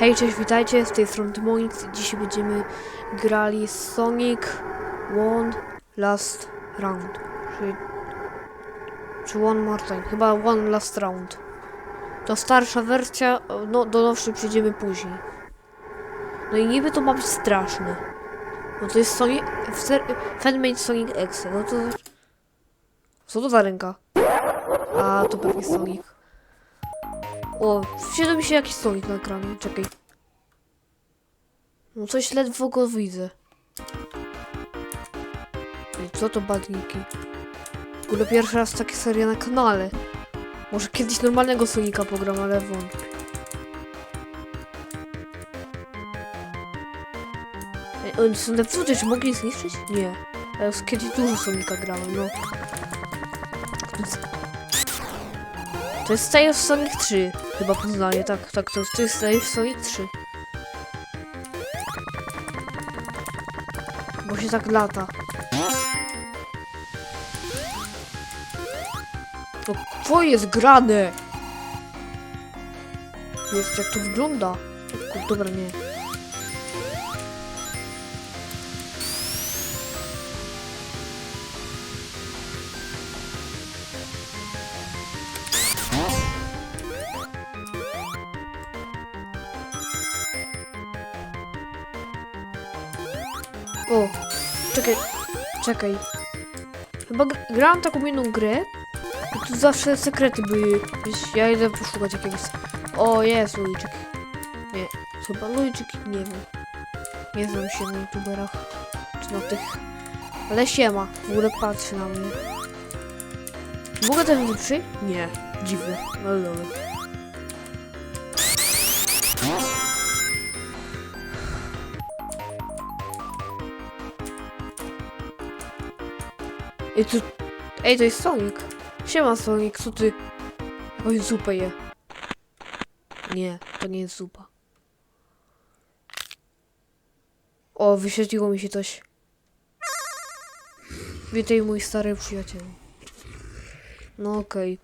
Hej, cześć, witajcie, z tej strony Tymonix. Dzisiaj będziemy grali Sonic One Last Round. Czyli... Czy One More Time? Chyba One Last Round. To starsza wersja, no do nowszej przejdziemy później. No i niby to ma być straszne. No to jest Sonic... Fanmade Sonic X. No to... Co to za ręka? A, to pewnie Sonic. O, wsiadł mi się jakiś Sonic na ekranie, czekaj. No coś ledwo go widzę. Ej, co to badniki? W ogóle pierwszy raz takie seria na kanale. Może kiedyś normalnego Sonika pogram, ale wątpię. Oni są zepsute, czy mogli zniszczyć? Nie. Ja już kiedyś dużo Sonika grałem, no. To jest of Sonic 3. Chyba poznaję, tak, tak, to jest, to jest of Sonic 3. Bo się tak lata. To co jest grane? Jest jak to wygląda. O Dobra, nie. Czekaj, czekaj. Chyba gr- grałam taką jedną grę, i tu zawsze sekrety były. Ja idę poszukać jakiegoś... O, jest Luiczyk. Nie, chyba Luiczyk, nie wiem. Nie znam się na youtuberach, czy na tych... Ale siema, w ogóle patrzy na mnie. Mogę ten lepszy? Nie, dziwne, ale dobra. Ej, to... Ej, to jest Sonic. Siema Sonic, co ty? Oj, zupę je. Nie, to nie jest zupa. O, wyświetliło mi się coś. Witaj mój stary przyjaciel. No okej.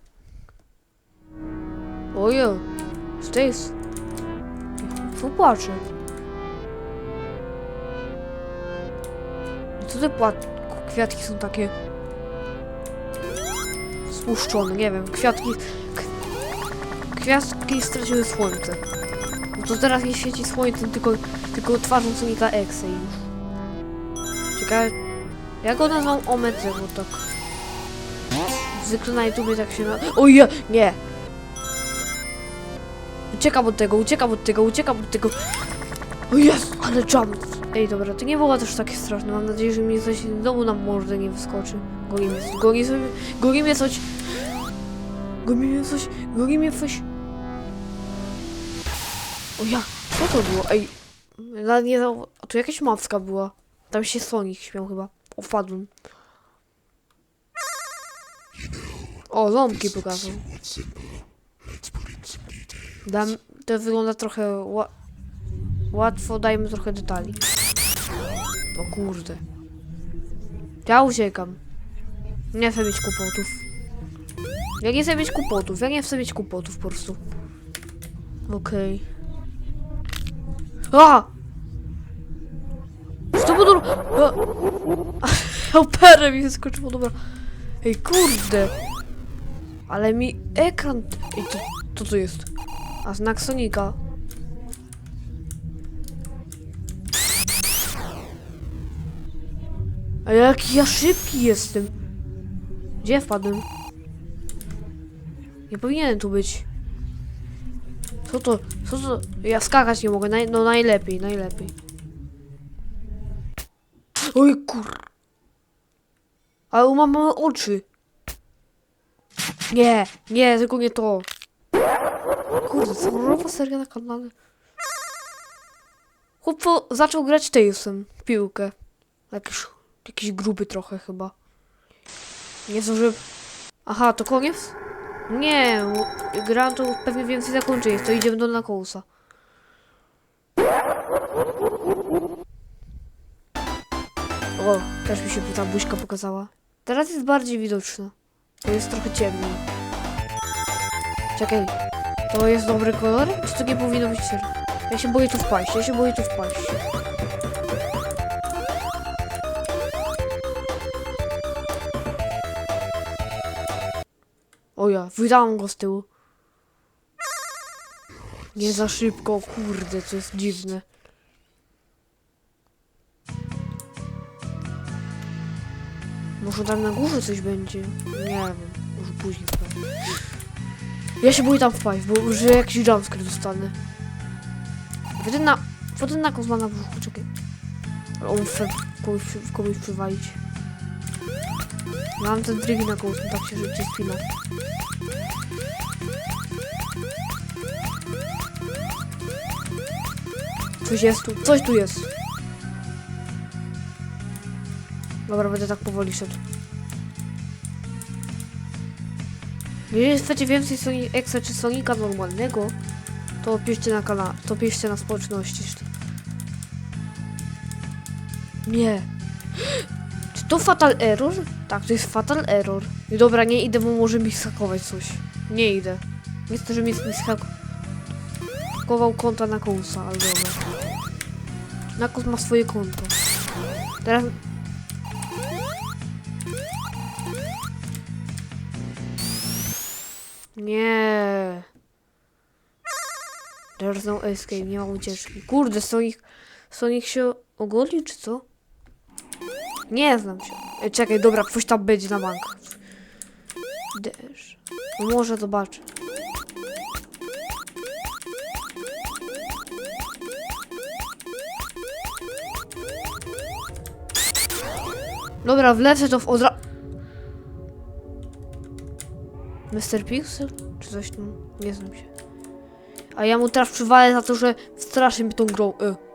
Okay. Ojo, Stace. Popłaczę. Co te płat... kwiatki są takie... Spuszczone, nie wiem, kwiatki... Kwiatki straciły słońce. No to teraz nie świeci słońcem, tylko, tylko twarzą Sonika Exe już. Ciekawe... Ja go nazwał Omedze, bo tak... Zwykle na YouTubie tak się na... O ja! Nie! Uciekam od tego, uciekam od tego, uciekam od tego. O jest, ale jump. Ej, dobra, to nie było też takie straszne. Mam nadzieję, że mi coś znowu na mordę nie wyskoczy. Goni mnie, goni sobie, goni mnie coś. Goni mnie coś, goni mnie coś. O ja, co to było? Ej, na, nie, zau- tu jakaś mapska była. Tam się Sonic śmiał chyba. Opadłem. O, ząbki pokazał. Dam, to wygląda trochę łatwo, dajmy trochę detali. O kurde. Ja uciekam. Nie chcę mieć kłopotów. Ja nie chcę mieć kłopotów, ja nie chcę mieć kłopotów po prostu. Okej. A! Co było? Operę mi wyskoczyło, dobra. Ej, kurde. Ale mi ekran... Ej, to, to co jest? A znak Sonika. A jaki ja szybki jestem. Gdzie wpadłem? Nie powinienem tu być. Co to? Co to? Ja skakać nie mogę. Naj, no najlepiej, najlepiej. Oj kur... Ale mam małe oczy. Nie, nie, tylko nie to. Kurde, co seria na kanale? Chłop zaczął grać Talesem w piłkę. Jakiś, jakiś gruby trochę chyba. Nie zdążyłem... Aha, to koniec? Nie, gra to pewnie więcej zakończy jest, to idziemy do Knucklesa. O, też mi się ta buźka pokazała. Teraz jest bardziej widoczna. To jest trochę ciemniej. Czekaj, to jest dobry kolor? Czy to nie powinno być czerwone? Ja się boję tu wpaść, ja się boję tu wpaść. O ja, wydałam go z tyłu. Nie za szybko, kurde, to jest dziwne. Może tam na górze coś będzie? Nie wiem, może później wpaść. Ja się boję tam wpaść, bo że jakiś jumpscare dostanę. Wtedy na... Wtedy na kozma na brzuchu, czekaj. Ale on chce kogoś, przy- kogoś przywalić. Mam ten trik na kołus, tak się życie spina. Coś jest tu, coś tu jest. Dobra, będę tak powoli szedł. Jeżeli chcecie więcej Sonic Exa czy Sonika normalnego, to piszcie na kanał, to piszcie na społeczności. Nie. Czy to Fatal Error? Tak, to jest Fatal Error. Dobra, nie idę, bo może mi schakować coś. Nie idę. Nie chcę, żeby mi schakował konta na Kousa, ale dobra. Nakos ma swoje konto. Teraz... Nie. There's no escape, nie ma ucieczki. Kurde, Sonic... Sonic się ogolił, czy co? Nie znam się. Ej, czekaj, dobra, ktoś tam będzie na bank. Desz. No może zobaczę. Dobra, wlecę to w odra... Mr. Pixel? Czy coś tam? Nie znam się. A ja mu teraz przywalę za to, że straszy mi tą grą. Y.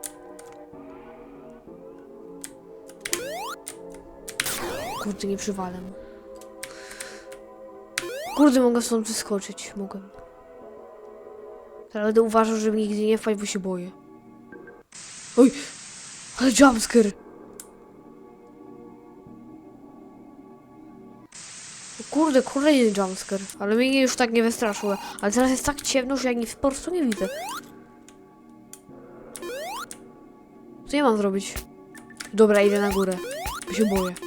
Kurde, nie przywalę. Kurde, mogę stąd wyskoczyć. Mogę. Teraz będę uważał, żeby nigdy nie wpaść, bo się boję. Oj! Ale jumpscare! Kurde, kolejny jumpscare. Ale mnie już tak nie wystraszyło. Ale teraz jest tak ciemno, że ja nic po prostu nie widzę. Co ja mam zrobić? Dobra, idę na górę. Bo się boję.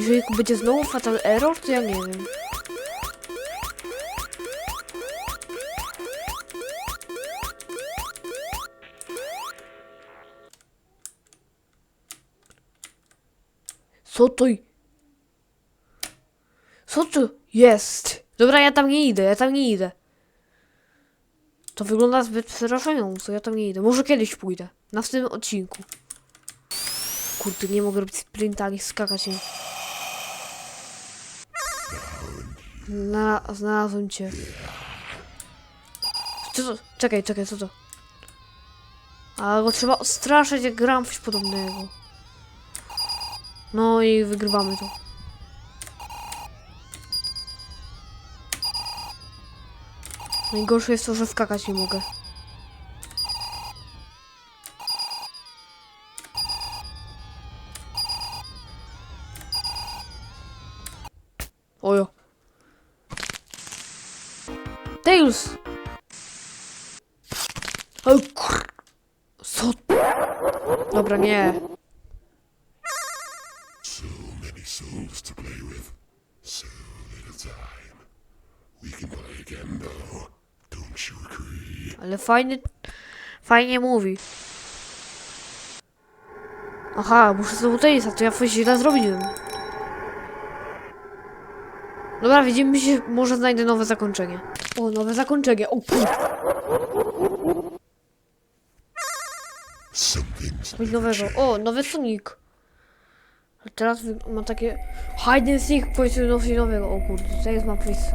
Jeżeli będzie znowu Fatal Error, to ja nie wiem. Co to? Co jest? Dobra, ja tam nie idę, ja tam nie idę. To wygląda zbyt przerażająco, ja tam nie idę. Może kiedyś pójdę. Na tym odcinku. Kurde, nie mogę robić sprinta ani skakać. Nie. Na, znalazłem cię. Co to? Czekaj, czekaj, co to? A go trzeba odstraszyć, jak gram coś podobnego. No i wygrywamy to. Najgorsze jest to, że skakać nie mogę. Tails! O kur... Co? Dobra, nie. So many souls to play with. So little time. We can play again though. Don't you agree? Ale fajny... Fajnie mówi. Aha, muszę znowu Tailsa, to ja coś źle zrobiłem. Dobra, widzimy się, może znajdę nowe zakończenie. O, nowe zakończenie, o Coś nowego. O, nowy Sonic. A teraz ma takie... Hide and seek, powiedzmy coś nowego. O kurde, to jest ma please.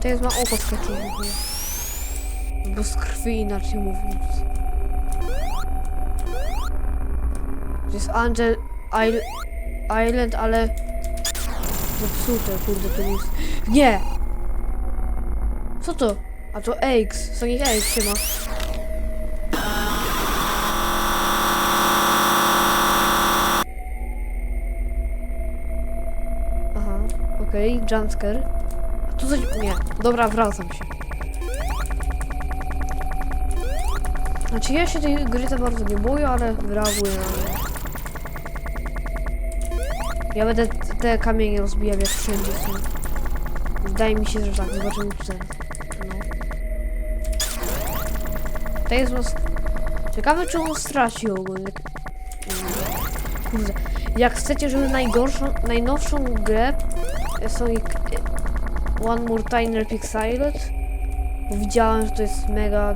To jest ma oko skoczyło w. Bo z krwi inaczej mówiąc. To jest Angel Island, ale... Zepsute, kurde, to jest... Nie! Co to? A to Eggs, Sonic Eggs się ma. Aha, okej. Okay, jumpscare. A tu coś... Nie. Dobra, wracam się. Znaczy ja się tej gry za bardzo nie boję, ale reaguję na nie. Ja będę te kamienie rozbijał jak wszędzie są. Wydaje mi się, że tak. Zobaczymy teraz. No. To jest nos... Ciekawe czy on straci ogólnie. Kurde. Jak chcecie, żeby najgorszą, najnowszą grę Sonic e, One More Time Pixeled, bo widziałem, że to jest mega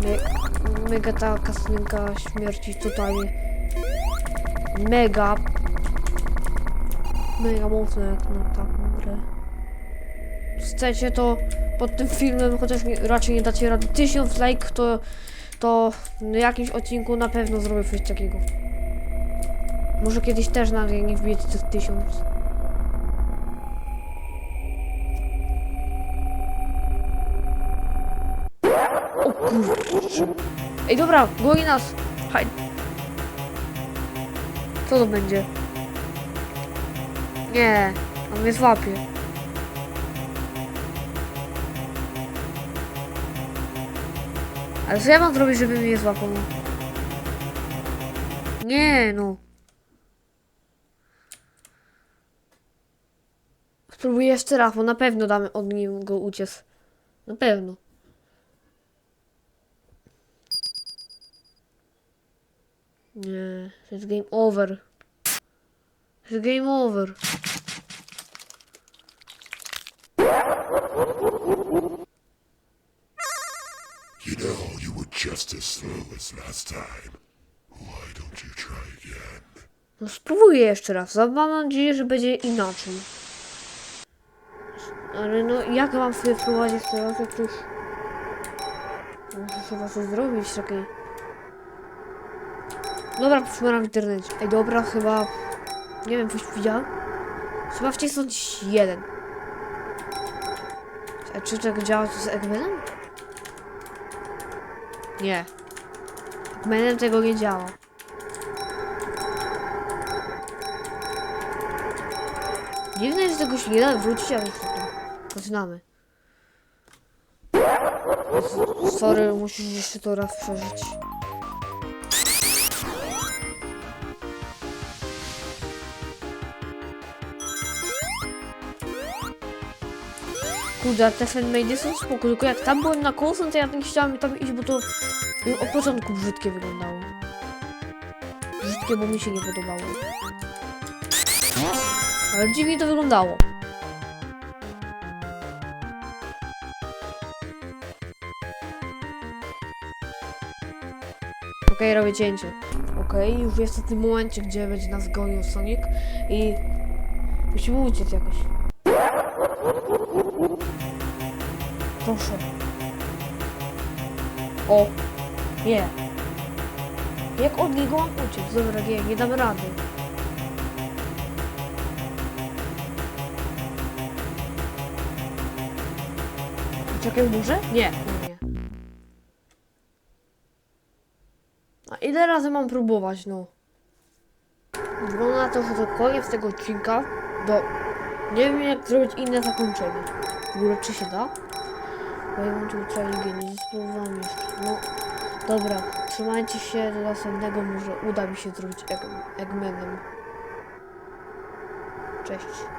me, mega ta kasenka śmierci totalnie mega mega mocne jak na taką grę. Chcecie to pod tym filmem, chociaż nie, raczej nie dacie rady tysiąc like, to to jakimś odcinku na pewno zrobię coś takiego. Może kiedyś też na nie wbijecie tych tysiąc. O kurczę. Ej dobra, goni nas. Haj. Co to będzie? Nie, on mnie złapie. Ale co ja mam zrobić, żeby mnie złapał? Nie, no. Spróbuję jeszcze raz, bo na pewno damy od niego uciec. Na pewno. Nie, to jest game over. To jest game over. You know you were just as slow as last time. Why don't you try again? No spróbuję jeszcze raz. Mam nadzieję, że będzie inaczej. Ale no, jak mam sobie wprowadzić teraz, jak już... Muszę chyba coś zrobić, takie... Dobra, poszukam w internecie. Ej, dobra, chyba... Nie wiem, coś widziałem? Chyba wcisnąć jeden. A czy tak działa to z Eggmanem? Nie. Eggmanem tego nie działa. Dziwne że tego się nie da wrócić, ale zaczynamy. Sorry, musisz jeszcze to raz przeżyć. Kurde, te fanmade są spoko, tylko jak tam byłem na kosem, to ja nie chciałam tam iść, bo to y, od początku brzydkie wyglądało. Brzydkie, bo mi się nie podobało. Ale dziwnie to wyglądało. Okej, robię cięcie. Okej, już jest w tym momencie, gdzie będzie nas gonił Sonic i musimy uciec jakoś. Proszę. O! Nie. Jak od niego mam uciec? Dobra, nie, nie dam rady. Czekaj, może? Nie, nie, nie. A ile razy mam próbować, no? Wygląda na to, że to koniec tego odcinka, bo nie wiem jak zrobić inne zakończenie. W ogóle czy się da? Tu treningi, nie spróbowałam jeszcze. No, dobra, trzymajcie się do następnego, może uda mi się zrobić egg Eggmanem. Cześć.